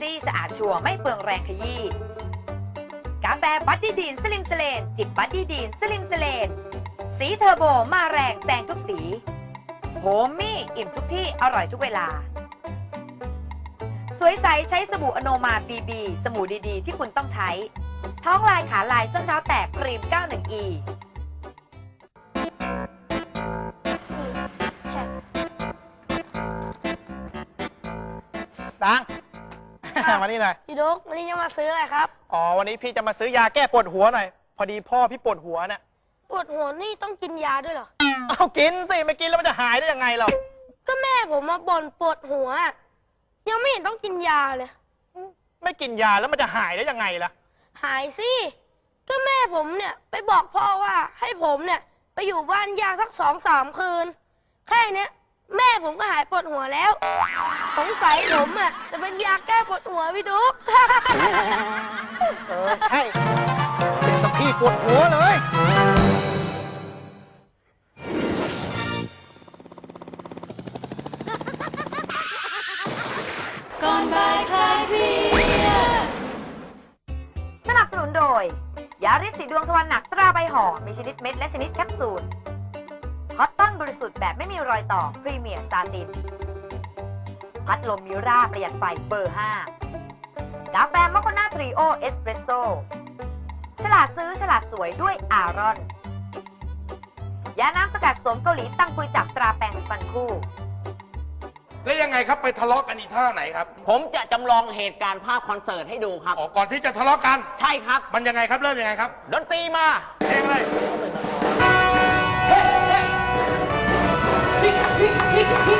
ซี่สะอาดชัวร์ไม่เปลืองแรงขยี้ กาแฟบัตตี้ดีนสลิมสเลน จิบบัตตี้ดีนสลิมสเลน สีเทอร์โบมาแรงแซงทุกสี โฮมมี่อิ่มทุกที่อร่อยทุกเวลา สวยใสใช้สบู่อโนมาบีบี สบู่ดีๆ ที่คุณต้องใช้ ท้องลายขาลายส้นเท้าแตกครีม 91E ดัง มานี่หน่อยพี่ดุ๊กวันนี้จะมาซื้ออะไรครับ อ๋อ วันนี้พี่จะมาซื้อยาแก้ปวดหัวหน่อย พอดีพ่อพี่ปวดหัวน่ะ ปวดหัวนี่ต้องกินยาด้วยเหรอ เอากินสิ ไม่กินแล้วมันจะหายได้ยังไงเราก็แม่ผมมาบ่นปวดหัว ยังไม่เห็นต้องกินยาเลย ไม่กินยาแล้วมันจะหายได้ยังไงล่ะ หายสิ ก็แม่ผมเนี่ยไปบอกพ่อว่าให้ผมเนี่ยไปอยู่บ้านยาสักสองสามคืน แค่เนี้ย แม่ผมก็หายปวดหัวแล้ว สงสัยผมอะจะเป็นยาแก้ปวดหัวพี่ดุ๊ก เออ ใช่เป็นกับพี่ปวดหัวเลย ก่อนบ่ายคลายเครียดสนับสนุนโดย ยาริสสีดวงทวันหนักตราใบห่อมีชนิดเม็ดและชนิดแคปซูล คอตตอนบริสุทธิ์แบบไม่มีรอยต่อพรีเมียร์ซาติน พัดลมมิราประหยัดไฟเบอร์ 5 กาแฟมอคโคนาทรีโอเอสเปรสโซ่ฉลาดซื้อฉลาดสวยด้วยอารอน ยาน้ำสกัดสมเกาหลีตั้งคุยจับตราแปรงสีฟันคู่ แล้วยังไงครับไปทะเลาะกันอีท่าไหนครับผมจะจำลองเหตุการณ์ภาพคอนเสิร์ตให้ดูครับ อ๋อก่อนที่จะทะเลาะกัน ใช่ครับ มันยังไงครับเริ่มยังไงครับ ดนตรีมา เพลงอะไร ไ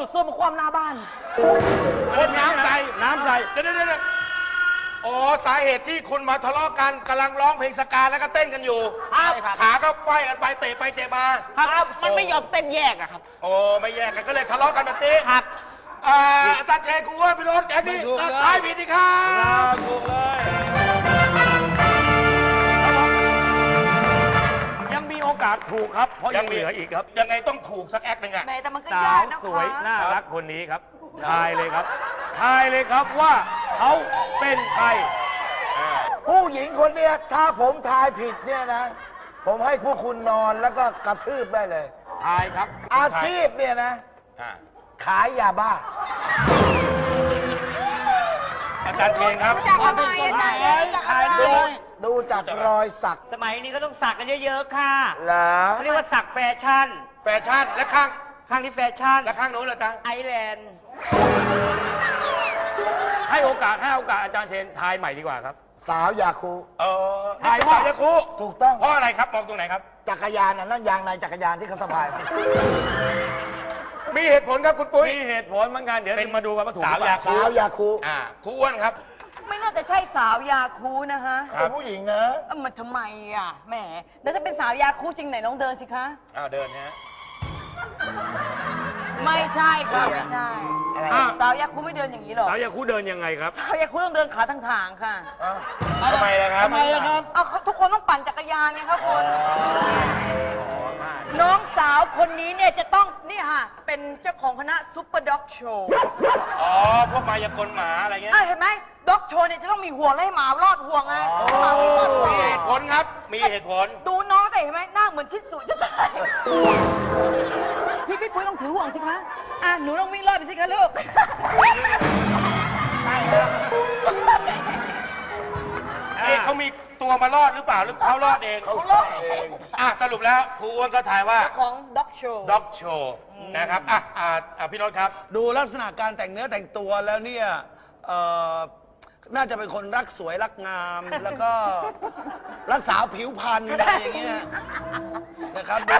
ใครเอารถดูดซ่วมมาคว่ำหน้าบ้านคนน้ำใส่น้ำใส่เดี๋ยวเดี๋ยวเดี๋ยวอ๋อสาเหตุที่คุณมาทะเลาะกันกำลังร้องเพลงสกาแล้วก็เต้นกันอยู่ครับขาก็ไฟกันไปเตะไปเตะมาครับมันไม่ยอมเต้นแยกอะครับโอ้ไม่แยกกันก็เลยทะเลาะกันแบบนี้ครับอ่าอาจารย์เชนกูว่าพี่รถแอนนี่ท้ายผิดดีครับยังมีโอาสถูกครับ เพราะยังเหลืออีกครับ ยังไงต้องถูกสักแอคหนึ่งอะแม่แต่มันก็สายาวกนะคะสวยน่ารักคนนี้ครับทายเลยครับทายเลยครับว่าเขาเป็นใครผู้หญิงคนเนี้ยถ้าผมทายผิดเนี่ยนะ ผมให้พวกคุณนอนแล้วก็กระทืบได้เลย ทายครับอาชีพเนี่ยนะ อ่าขายยาบ้า อาจารย์เชนครับจากทำไมอาจารย์เอ๊ะจากอะไรดู ดูจากรอยสักสมัยนี้ก็ต้องสักกันเยอะๆค่ะเหรอเขาเรียกว่าสักแฟชั่น แฟชั่นและข้างข้างนี้แฟชั่นและข้างโน้นเหรอจ๊ะไอแลนด์ให้โอกาสให้โอกาสอาจารย์เชนทายใหม่ดีกว่าครับ สาวยาคูเออทายว่าจะครูถูกต้องเพราะอะไรครับมองตรงไหนครับ จักรยานน่ะนั่นยางในจักรยานที่เขาสะพายมามีเหตุผลครับคุณปุ้ยมีเหตุผลเหมือนกันเดี๋ยวเป็นมาดูกันว่าถูกสาวหรือเปล่ยาสาวยาคูอ่าครูอ้วนครับ ไม่น่าจะใช่สาวยาคูนะฮะครับเป็นผู้หญิงนะเอ้ามันทำไมอะแหมแล้วจะเป็นสาวยาคูจริงไหนลองเดินสิคะ อ้าวเดินนะฮะ ไม่ใช่ค่ะไม่ใช่อะ สาวยาคูไม่เดินอย่างนี้หรอก สาวยาคูเดินยังไงครับ สาวยาคูต้องเดินขาทางทางๆค่ะทำไมล่ะครับ เอาเขาทุกคนต้องปั่นจักรยานไงครับคุณ น้องสาวคนนี้เนี่ยจะต้องนี่ค่ะ เป็นเจ้าของคณะซุปเปอร์ด็อกโชว์อ๋อ พวกมายากลหมาอะไรเงี้ยอะเห็นไหมด็อกโชว์เนี่ยจะต้องมีห่วงและให้หมารอดห่วงไงหมาไม่รอดห่วงมีเหตุผลครับ มีเหตุผล ดูน้องแต่เห็นไหมหน้าเหมือนชิดสุจะตายพี่พี่ปุ้ยต้องถือห่วงสิคะอะหนูต้องวิ่งรอดไปสิคะลูกเอ๊ะเขามี ตัวมารอดหรือเปล่าหรือเขารอดเองเขารอดเองอะสรุปแล้วครูอ้วนก็ทายว่าของด็อกโชว์ด็อกโชว์นะครับอะอะอะพี่โนตครับ ดูลักษณะการแต่งเนื้อแต่งตัวแล้วเนี่ยเอ่อน่าจะเป็นคนรักสวยรักงาม แล้วก็รักษาผิวพรรณอะไรอย่างเงี้ยนะครับยั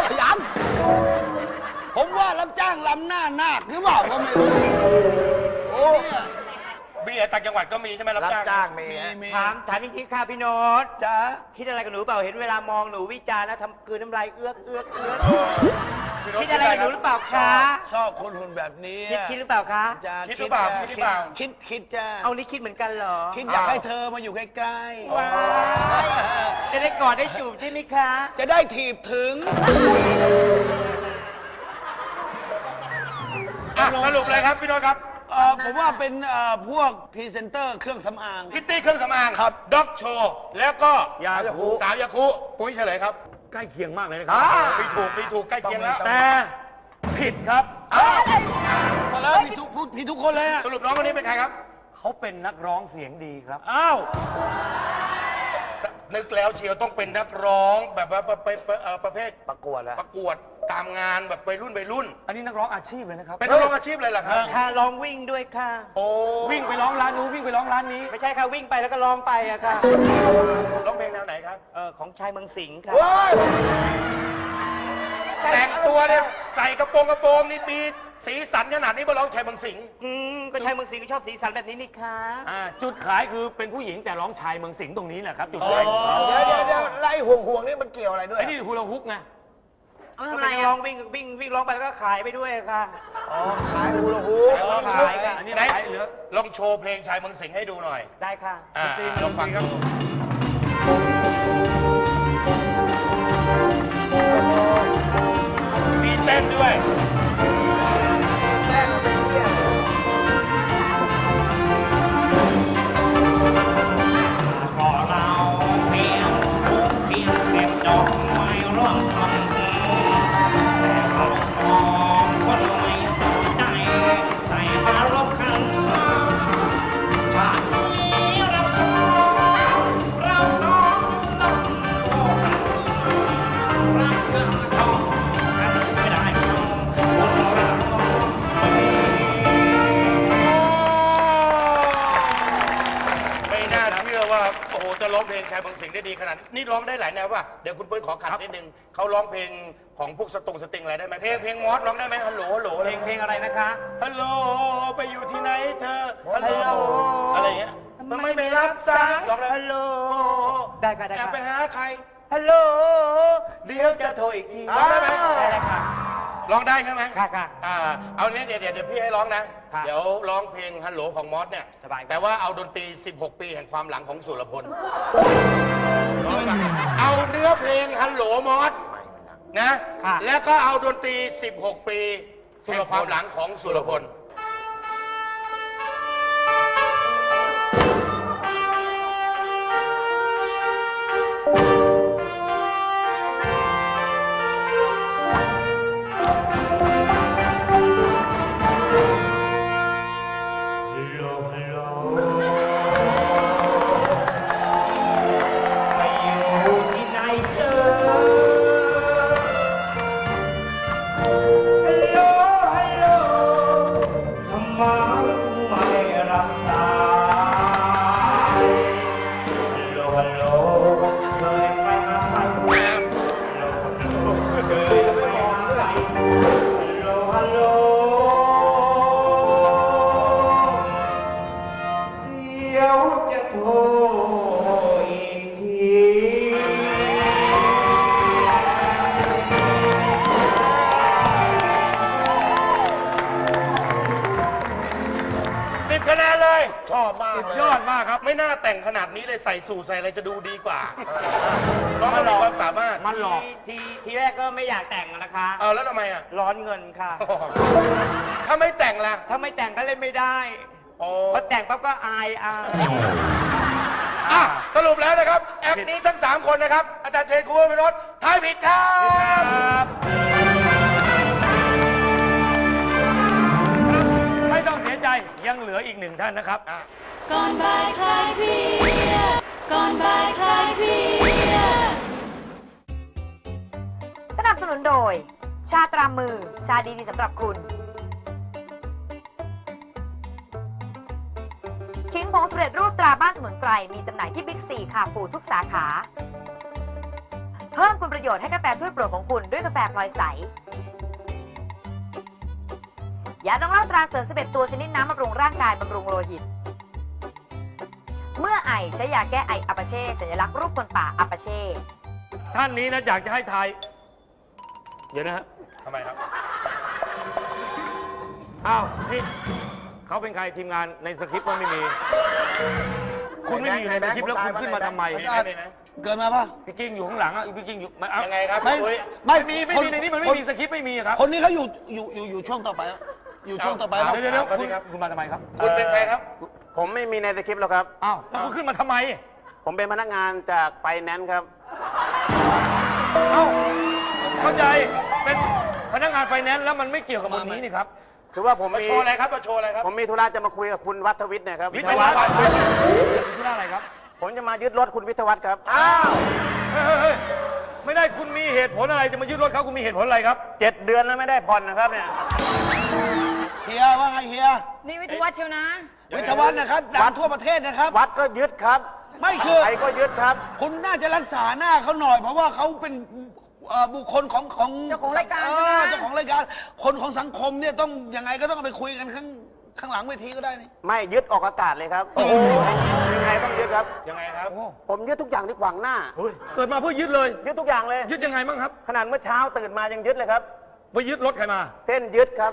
งยังผมว่ารับจ้างลำหน้านาคหรือเปล่าก็ไม่รู้เนี่ยเบียร์ต่างจังหวัดก็มีใช่ไหมรับรับจ้าง จ้างมีมีฮะมี ถามถามจริงๆค่ะพี่โน้ตจ้าคิดอะไรกับหนูเปล่า เห็นเวลามองหนูวิจารณ์แล้วทำกลืนน้ำลายเอื้อกเอื้อกเอื้อกพี่โน้ตคิดอะไรกับหนูหรือเปล่าชอคะบชอบคนหุ่นแบบนี้คิดคิดหรือเปล่าคะ จ้าคิดหรือเปล่าคิดหรือเปล่า คิดคิดจ้าเอานี่คิดเหมือนกันเหรอคิดอยากให้เธอมาอยู่ใกล้ว้ายจะได้กอดได้จูบใช่ไหมคะ ๆ จะได้ถีบถึง อะสรุปเลยครับพี่โน้ตครับ เอ่อผมว่าเป็นเอ่อพวกพรีเซนเตอร์เครื่องสำอาง พิตตี้เครื่องสำอางครับ ด็อกโชว์แล้วก็ยาคู สาวยาคุปุ้ยเฉลยครับใกล้เคียงมากเลยนะครับมีถูกมีถูกใกล้เคียงแล้วแต่ผิดครับพอแล้วพี่ทุกพูดพี่ทุกคนเลยอะสรุปน้องคนนี้เป็นใครครับ เขาเป็นนักร้องเสียงดีครับ อ้าว นึกแล้วเชียวต้องเป็นนักร้องแบบว่าประเภทเอ่อประเภทประกวดอะประกวด ตามงานแบบวัยรุ่นวัยรุ่น อันนี้นักร้องอาชีพเลยนะครับเป็นนักร้องอาชีพเลยเหรอครับค่ะลองวิ่งด้วยค่ะ โอ้วิ่งไปร้องร้านนู้นวิ่งไปร้องร้านนี้ ไม่ใช่ค่ะวิ่งไปแล้วก็ร้องไปอะค่ะร้องเพลงแนวไหนครับเออของชายเมืองสิงห์ค่ะ แต่งตัวเนี่ยใส่กระโปรงกระโปรงนี่มีสีสันขนาดนี้มาร้องชัยบางสิงห์อืมก็ชายเมืองสิงห์ก็ชอบสีสันแบบนี้นี่คะอ่าจุดขายคือเป็นผู้หญิงแต่ร้องชายเมืองสิงห์ตรงนี้แหละครับจุดขายเดี๋ยวเดี๋ยวเดี๋ยวไล่ห่วงห่วงๆนี่มันเกี่ยวอะไรด้วยไอ้นี่ฮูลาฮุกไง ก็เป็นนักร้องวิ่งวิ่งวิ่งร้องไปแล้วก็ขายไปด้วยค่ะ อ๋อขายฮูลาฮูปขายค่ะอันนี้ไหน ขายเหลือ ลองโชว์เพลงชายเมืองสิงห์ให้ดูหน่อย ได้ค่ะ อ่าลองฟังครับ มีเต้นด้วย แนวป่ะเดี๋ยวคุณปุ้ยขอขัดนิดนึงเขาร้องเพลงของพวกสตรงสติงอะไรได้ไหมเพลงเพลงมอสร้องได้ไหมฮัลโหลฮัลโหลเพลงเพลงอะไรนะคะฮัลโหลไปอยู่ที่ไหนเธอฮัลฮัลโหโหลลอะไรอย่างเงี้ยทำไมไม่รับสายร้องได้ฮัลโหลได้ค่ะได้อยากค่ะไปหาใครฮัลโหลเดี๋ยวจะโทรอีกทีร้องได้ไหมได้เลยค่ะ ร้องได้ใช่ไหมค่ะค่ะ อ่าเอาเนี้ยเดี๋ยวเดี๋ยวเดี๋ยวพี่ให้ร้องนะ ครับเดี๋ยวร้องเพลงฮัลโหลของมอสเนี่ย สบายครับ แต่ว่าเอาดนตรี 16 ปีแห่งความหลังของสุรพลร้องแบบเอาเนื้อเพลงฮัลโหลมอสนะค่ะแล้วก็เอาดนตรี 16 ปีแห่งความหลังของสุรพล ไม่น่าแต่งขนาดนี้เลยใส่สูทใส่อะไรจะดูดีกว่าน้องมันมีความสามารถมันหลอก ทีทีแรกก็ไม่อยากแต่งนะคะ เอาแล้วทำไมอะ ร้อนเงินค่ะ ถ้าไม่แต่งล่ะถ้าไม่แต่งก็เล่นไม่ได้โอ้พอแต่งปั๊บก็อายอายอะสรุปแล้วนะครับ แอปนี้ทั้ง 3 คนนะครับ อาจารย์เชนครูวิโรธทายผิดครับไม่ต้องเสียใจยังเหลืออีกหนึ่งท่านนะครับ ก่อนบ่ายคลายเครียดก่อนบ่ายคลายเครียดสนับสนุนโดย ชาตรามือ ชาดีๆสำหรับคุณขิงผงสำเร็จรูปตราบ้านสมุนไพร มีจำหน่ายที่บิ๊กซีคาฟูทุกสาขา เพิ่มคุณประโยชน์ให้กาแฟถ้วยโปรดของคุณด้วยกาแฟพลอยใส ยาดองเหล้าตราเสือ11ตัวชนิดน้ำบำรุงร่างกายบำรุงโลหิต เมื่อไอใช้ยาแก้ไออัปาเช่สัญลักษณ์รูปคนป่าอัปาเช่ท่านนี้นะอยากจะให้ทาย เดี๋ยวนะฮะทำไมครับ อ้าวนี่เขาเป็นใครทีมงานในสคริปต์ก็ไม่มี คุณไม่มีอยู่ในสคริปต์แล้วคุณขึ้นมาทำไมมีไหมมีไหมเกินมาปะพี่กิ้งอยู่ข้างหลังอะพี่กิ้งอยู่ไม่เอายังไงครับไม่อุ้ยไม่ไม่มีไม่คนมีในนี้มันไม่มีสคริปต์ไม่มีอะครับคนนี้เขาอยู่อยู่อยู่อยู่ช่วงต่อไปอะอยู่ช่วงต่อไปเอาปะเดี๋ยวเดี๋ยวเอาคุณครับคุณมาทำไมครับ คุณเป็นใครครับ ผมไม่มีในสคริปต์หรอกครับ อ้าว แล้วคุณขึ้นมาทำไม ผมเป็นพนักงานจากไฟแนนซ์ครับ เอ้า เข้าใจ เป็นพนักงานไฟแนนซ์แล้วมันไม่เกี่ยวกับวันนี้นี่ครับ คือว่าผมมามี โชว์อะไรครับมาโชว์อะไรครับผมมีธุระจะมาคุยกับคุณวัฒวิทย์เนะครับวิทยาวัฒน์ที่อะไรครับ ผมจะมายึดรถคุณวิทยาวัฒน์ครับเฮ้ยเฮ้ยเฮ้ยไม่ได้คุณมีเหตุผลอะไรจะมายึดรถเขาคุณมีเหตุผลอะไรครับ เจ็ดเดือนแล้วไม่ได้ผ่อนนะครับเนี่ย เฮียว่าไงเฮียนี่วิทยาวัฒน์เชียวนะ วิทยาวัฒน์นะครับดังทั่วประเทศนะครับ วัดก็ยึดครับไม่คือ ใครก็ยึดครับ คุณน่าจะรักษาหน้าเขาหน่อย เพราะว่าเขาเป็นเอ่อบุคคลของของเจ้าของรายการเอใช่ไหมอเจ้าของรายการ คนของสังคมเนี่ยต้องยังไงก็ต้องเอาไปคุยกันข้างข้างหลังเวทีก็ได้นี่ไม่ยึดออกอากาศเลยครับยังไงต้องยึดครับ ยังไงครับ ผมยึดทุกอย่างที่ขวางหน้า เกิดมาเพื่อยึดเลย ยึดทุกอย่างเลย ยึดยังไงบ้างครับ ขนาดเมื่อเช้าตื่นมายังยึดเลยครับ ไปยึดรถใครมา เส้นยึดครับ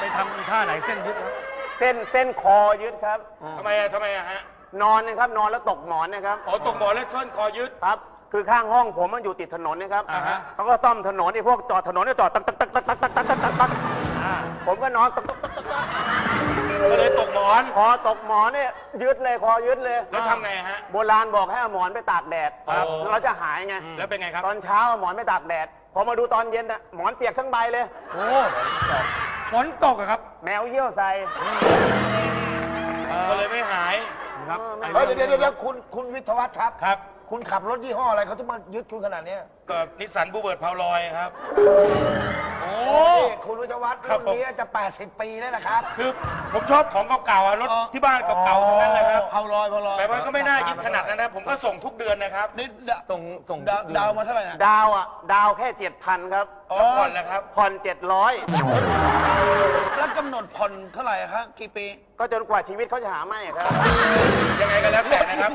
ไปทำอีท่าไหนเส้นยึดครับ เส้นเส้นคอยึดครับ ทำไมอะทำไมอะฮะนอนนะครับนอนแล้วตกหมอนนะครับ อ๋อตกหมอนแล้วส้นคอยึด ครับ คือข้างห้องผมมันอยู่ติดถนนนะครับอ่าฮะ เขาก็ซ่อมถนนไอ้พวกจอดถนนเนี่ยจอดตักตักตักตักตักตักตักตักตักตักอ่าผมก็นอนตักตักตักตักตักก็เลยตกหมอน คอตกหมอนเนี่ยยึดเลยคอยึดเลยแล้วทำไงฮะ โบราณบอกให้เอาหมอนไปตากแดดครับแล้วเราจะหายไงแล้วเป็นไงครับ ตอนเช้าเอาหมอนไปตากแดดพอมาดูตอนเย็นน่ะหมอนเปียกทั้งใบเลย โอ้ ฝนตกอะครับแมวเยี่ยวใส่ก็เลยไม่หาย ครับเฮ้ยเดี๋ยวเดี๋ยวเดี๋ยวคุณคุณวิทยาวัฒน์ครับ ครับ คุณขับรถยี่ห้ออะไรเขาถึงมายึดคุณขนาดเนี้ย ก็นิสสันบูเบิร์ตพาวลอยครับ โอ้คุณวิทยาวัฒน์ครัรุ่บนผม นี้จะ 80 ปีแล้วนะครับ คือผมชอบของเก่าๆอะรถที่บ้านเก่าๆทั้งนั้นนะครับเผาลอยเผาลอยแต่ว่าก็ไม่น่ายึดขนาดนั้นนะผมก็ส่งทุกเดือนนะครับนี่ดาส่งส่งดาวดาวมาเท่าไหร่นะดาวอะ ดาวแค่เจ็ดพันครับ แล้วผ่อนนะครับผ่อนเจ็ดร้อยแล้วกำหนดผ่อนเท่าไหร่ครับกี่ปี ก็จนกว่าชีวิตเขาจะหาไม่ครับ ยังไงก็แล้วแต่นะครับ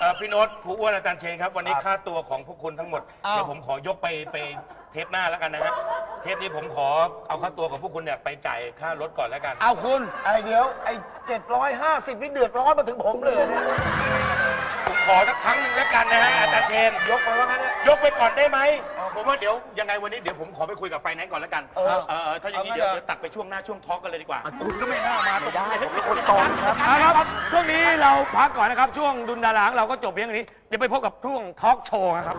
เอ่อพี่โน้ตครูอ้วนอาจารย์เชนครับ วันนี้ค่าตัวของพวกคุณทั้งหมด อ้าว เดี๋ยวผมขอยกไปไปเทปหน้าแล้วกันนะฮะ เทปนี้ผมขอเอาค่าตัวของพวกคุณเนี่ยไปจ่ายค่ารถก่อนแล้วกัน เอาคุณ ไอเดี๋ยวไอ750 นี่เดือดร้อนมาถึงผมเลยเนี่ยผม ขอสักครั้งหนึ่งแล้วกันนะฮะอาจารย์เชน ยกไปว่างั้นเนี่ยยกไปก่อนได้ไหม ผมว่าเดี๋ยวยังไงวันนี้เดี๋ยวผมขอไปคุยกับไฟแนนซ์ก่อนแล้วกัน เออเออเออถ้าอย่างนี้เอางั้เดี๋ยนวเหรอเดี๋ยวตัดไปช่วงหน้าช่วงทอล์กกันเลยดีกว่า คุณก็ไม่น่ามาตรงนี้ผมเป็นคนตรงครับเอาละครับช่วงนี้เราพักก่อนนะครับ ช่วงดุนดาราของเราก็จบเพียงเท่านี้ เดี๋ยวไปพบกับช่วงทอล์กโชว์นะครับ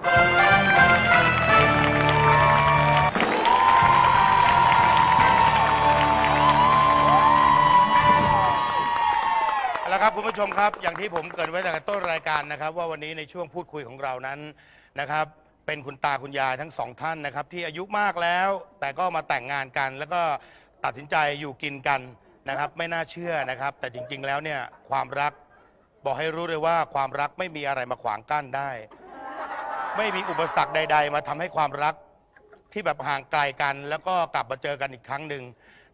ครับคุณผู้ชมครับ อย่างที่ผมเกริดไว้ตั้งแต่ต้นรายการนะครับ ว่าวันนี้ในช่วงพูดคุยของเรานั้นนะครับ เป็นคุณตาคุณยายทั้งสองท่านนะครับ ที่อายุมากแล้ว แต่ก็มาแต่งงานกัน แล้วก็ตัดสินใจอยู่กินกันนะครับ ไม่น่าเชื่อนะครับ แต่จริง ๆ แล้วเนี่ยความรักบอกให้รู้เลยว่าความรักไม่มีอะไรมาขวางกั้นได้ ไม่มีอุปสรรคใด ๆ มาทำให้ความรัก ที่แบบห่างไกลกัน แล้วก็กลับมาเจอกันอีกครั้งหนึ่ง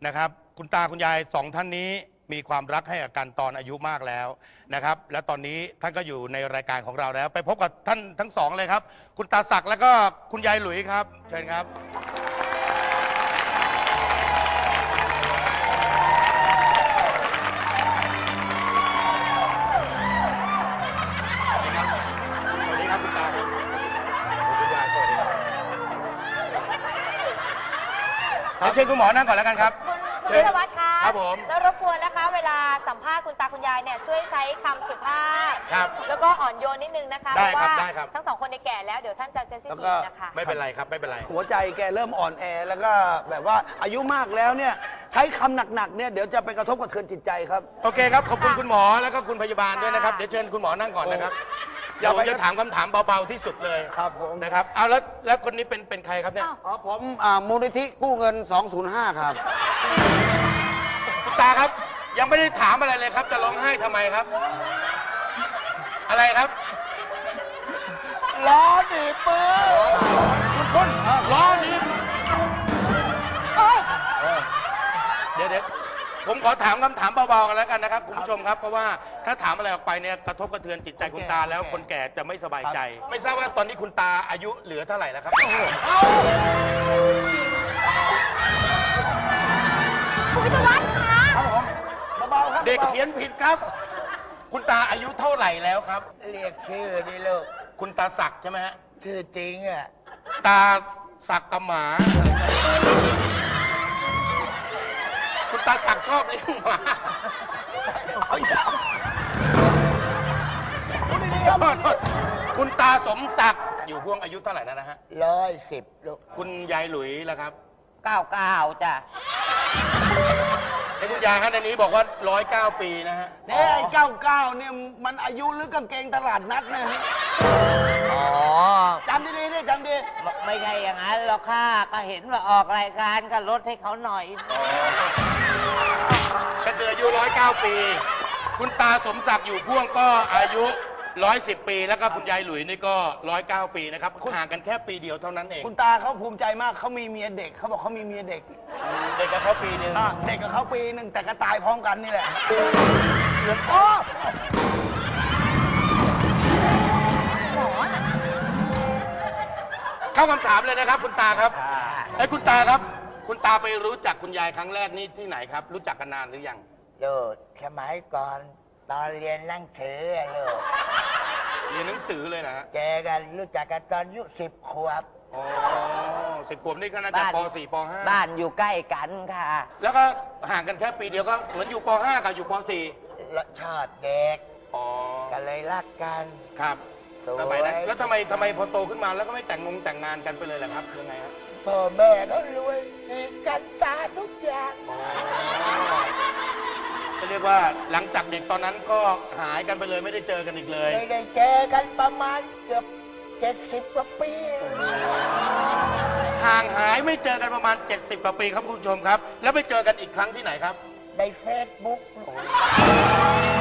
นะครับ คุณตาคุณยายสองท่านนี้ มีความรักให้กับกันตอนอายุมากแล้วนะครับ และตอนนี้ท่านก็อยู่ในรายการของเราแล้ว ไปพบกับท่านทั้งสองเลยครับ คุณตาศักดิ์แล้วก็คุณยายหลุยครับเชิญครับสวัสดีครับสวัสดีครับคุณตาครับคุณยายสวัสดีครับเอาเชิญคุณหมอนั่งก่อนแล้วกันครับ คุณวิทยาวัฒน์คะ ครับผมแล้วรบกวนนะคะ เวลาสัมภาษณ์คุณตาคุณยายเนี่ยช่วยใช้คำสุภาพ ครับแล้วก็อ่อนโยนนิดนึงนะคะได้เพราะครับว่าได้ครับ ทั้งสองคนในยแก่แล้วเดี๋ยวท่านจะเซนซิแล้วทีก็ ฟนะคะไม่เป็นไรครับไม่เป็นไร หัวใจแกเริ่มอ่อนแอแล้วก็แบบว่าอายุมากแล้วเนี่ยใช้คำหนักๆเนี่ยเดี๋ยวจะไปกระทบกระเทือนจิตใจครับ โอเคครับ ขอบคุณคุณหมอแล้วก็คุณพยาบาลด้วยนะครับ เดี๋ยวเชิญคุณหมอนั่งก่อนนะครับอย่าเราไปจะถามคำถามเบาๆที่สุดเลยครับผม นะครับเอาแล้วแล้วคนนี้เป็นเป็นใครครับเนี่ย อ๋อผมอ่ามูลนิธิกู้เงิน 205 ครับคุณ ตาครับ ยังไม่ได้ถามอะไรเลยครับ จะร้องไห้ทำไมครับ อะไรครับล้อหนีบมือคุณคุณล้อนี้เดี๋ยวเดี๋ยวผมขอถามคำถามเบาๆกันแล้วกันนะครับคุณผู้ชมครับ เพราะว่าถ้าถามอะไรออกไปเนี่ยกระทบกระเทือนจิตใจคุณตาแล้วคนแก่จะไม่สบายใจ ไม่ทราบว่าตอนนี้คุณตาอายุเหลือเท่าไหร่แล้วครับ เบาๆครับเด็กเขียนผิดครับ คุณตาอายุเท่าไหร่แล้วครับ เรียกชื่อดิลูก คุณตาศักดิ์ใช่ไหมฮะ ชื่อจริงอะ ตาศักดิ์กับหมา คุณตาศักดิ์ชอบเลี้ยงหมาเอาอีกแล้วคุณตาสมศักดิ์อยู่พวงอายุเท่าไหร่แล้วนะฮะ ร้อยสิบลูก คุณยายหลุยแล้วครับ เก้าเก้าจ้ะไอ้คุณยายฮะในนี้บอกว่าร้อยเก้าปีนะฮะเนี่ยไอ้เก้าเก้าเนี่ยมันอายุหรือกางเกงตลาดนัดเนี่ยอ๋อจำดีๆดิจำดีไม่ใช่อย่างนั้นหรอกค่ะก็เห็นว่าออกรายการก็ลดให้เขาหน่อยก็คืออายุร้อยเก้าปี คุณตาสมศักดิ์อยู่พ่วงก็อายุ ร้อยสิบปีแล้วก็คุณยายหลุยนี่ก็ร้อยเก้าปีนะครับห่างกันแค่ปีเดียวเท่านั้นเองคุณตาเขาภูมิใจมากเขามีเมียเด็กเขาบอกเขามีเมียเด็กเด็กกับเขาปีหนึ่งอะเด็กกับเขาปีหนึ่งแต่ก็ตายพร้อมกันนี่แหละเข้าคำถามเลยนะครับ คุณตาครับไอ้ยคุณตาครับ คุณตาไปรู้จักคุณยายครั้งแรกนี่ที่ไหนครับ รู้จักกันนานหรือยังลูกสมัยก่อน ตอนเรียนหนั่งสืออะลูกเรียนหนังสือเลยนะฮะเจอกันรู้จักกันตอนอายุสิบขวบ อ๋อสิบขวบนี่ก็น่าจะบ้าน ป .4 ป .5 บ้านอยู่ใกล้กันค่ะ แล้วก็ห่างกันแค่ปีเดียวก็เหมือนอยู่ป .5 กับอยู่ปแล้วชอบเด็ก .4 อ๋อก็เลยรักกัน ครับสวย สมัยนั้นแล้วทำไมทำไมพอโตขึ้นมาแล้วก็ไม่แต่งงงแต่งงานกันไปเลยล่ะครับยังไงฮะพ่อแม่ก็รวยกีดกันตาทุกอย่างจะ เรียกว่าหลังจากเด็กตอนนั้นก็หายกันไปเลยไม่ได้เจอกันอีกเลย ไม่ได้เจอกันประมาณเกือบเจ็ดสิบกว่าปี ห่างหายไม่เจอกันประมาณ 70กว่าปีครับคุณผู้ชมครับ แล้วไปเจอกันอีกครั้งที่ไหนครับ ในเฟซบุ๊กอ